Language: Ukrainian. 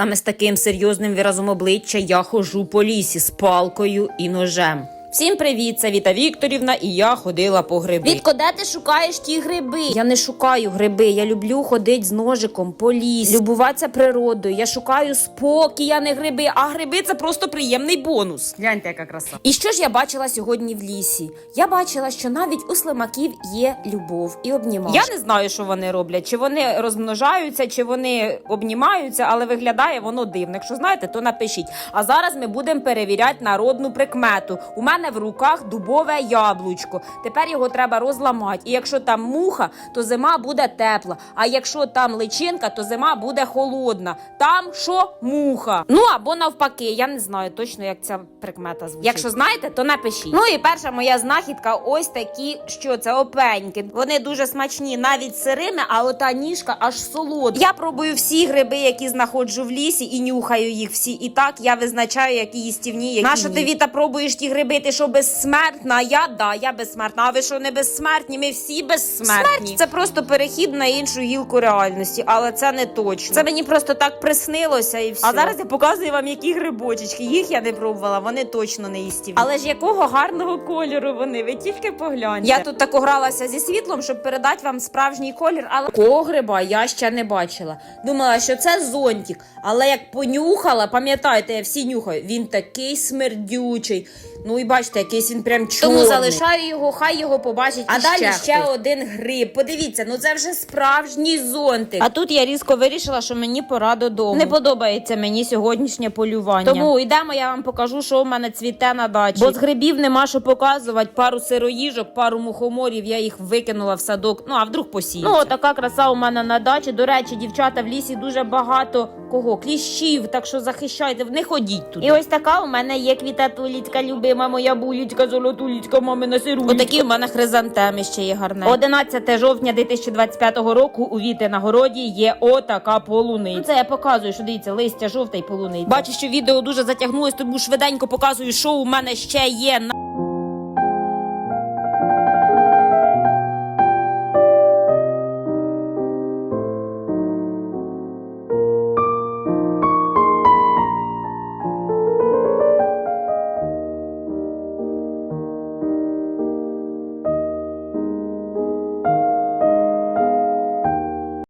Саме з таким серйозним виразом обличчя я хожу по лісі з палкою і ножем. Всім привіт, це Віта Вікторівна, і я ходила по гриби. Вітко, де ти шукаєш ті гриби? Я не шукаю гриби, я люблю ходити з ножиком по лісі, любуватися природою. Я шукаю спокій, а не гриби. А гриби це просто приємний бонус. Гляньте, яка краса. І що ж я бачила сьогодні в лісі? Я бачила, що навіть у слимаків є любов і обнімашка. Я не знаю, що вони роблять, чи вони розмножаються, чи вони обнімаються, але виглядає воно дивно. Якщо знаєте, то напишіть. А зараз ми будемо перевіряти народну прикмету. У мене в руках дубове яблучко. Тепер його треба розламати. І якщо там муха, то зима буде тепла. А якщо там личинка, то зима буде холодна. Там що муха. Ну або навпаки, я не знаю точно, як ця прикмета звучить. Якщо знаєте, то напишіть. Ну і перша моя знахідка ось такі, що це опеньки. Вони дуже смачні, навіть сирими, а ота ніжка аж солодка. Я пробую всі гриби, які знаходжу в лісі, і нюхаю їх всі. І так я визначаю, які їстівні, які Наша ні. ти Віта пробуєш ті гриби, ти що безсмертна? Я да, я безсмертна. А ви що не безсмертні? Ми всі безсмертні. Смерть це просто перехід на іншу гілку реальності, але це не точно. Це мені просто так приснилося і все. А зараз я показую вам, які грибочечки. Їх я не пробувала, вони точно не їстівні. Але ж якого гарного кольору вони? Ви тільки погляньте. Я тут так гралася зі світлом, щоб передати вам справжній колір, але такого гриба я ще не бачила. Думала, що це зонтик, але як понюхала, пам'ятаєте, я всі нюхаю. Він такий смердючий. Ну і бачите, якийсь він прям чорний. Тому залишаю його, хай його побачить. А іще далі ще хтось. один гриб. Подивіться, ну це вже справжній зонтик. А тут я різко вирішила, що мені пора додому. Не подобається мені сьогоднішнє полювання. Тому йдемо, я вам покажу, що в мене цвіте на дачі. Бо з грибів нема що показувати. Пару сироїжок, пару мухоморів. Я їх викинула в садок. Ну а вдруг посію. Ну така краса у мене на дачі. До речі, дівчата в лісі дуже багато кого кліщів. Так що захищайте, не ходіть туди. І ось така у мене є квітатулічка, любима моя булічка, золотулічка, мамина сирулечка. Отакі у мене хризантеми ще є гарне. 11 жовтня 2025 року у Віти на городі є отака полуниця. Ну, це я показую, що дивіться, листя жовта й полуниця. Бачу, що відео дуже затягнулось, тому швиденько показую, що у мене ще є на.